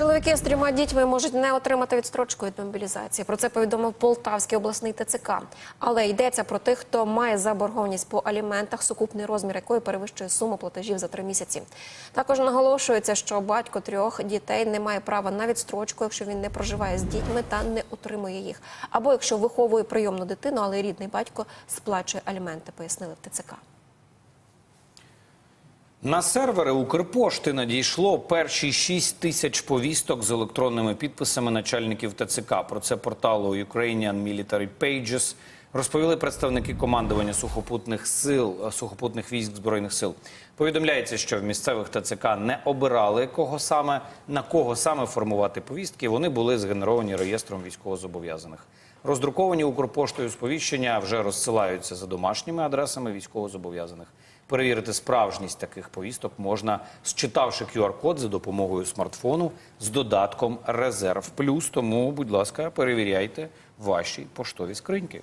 Чоловіки з трьома дітьми можуть не отримати відстрочку від мобілізації. Про це повідомив Полтавський обласний ТЦК. Але йдеться про тих, хто має заборгованість по аліментах, сукупний розмір якої перевищує суму платежів за три місяці. Також наголошується, що батько трьох дітей не має права на відстрочку, якщо він не проживає з дітьми та не отримує їх, або якщо виховує прийомну дитину, але рідний батько сплачує аліменти, пояснили в ТЦК. На сервери Укрпошти надійшло перші 6 тисяч повісток з електронними підписами начальників ТЦК. Про це порталу Ukrainian Military Pages розповіли представники командування сухопутних сил е, сухопутних військ збройних сил. Повідомляється, що в місцевих ТЦК не обирали кого саме на кого саме формувати повістки. Вони були згенеровані реєстром військовозобов'язаних. Роздруковані Укрпоштою сповіщення вже розсилаються за домашніми адресами військовозобов'язаних. Перевірити справжність таких повісток можна, считавши QR-код за допомогою смартфону з додатком Резерв Плюс. Тому, будь ласка, перевіряйте ваші поштові скриньки.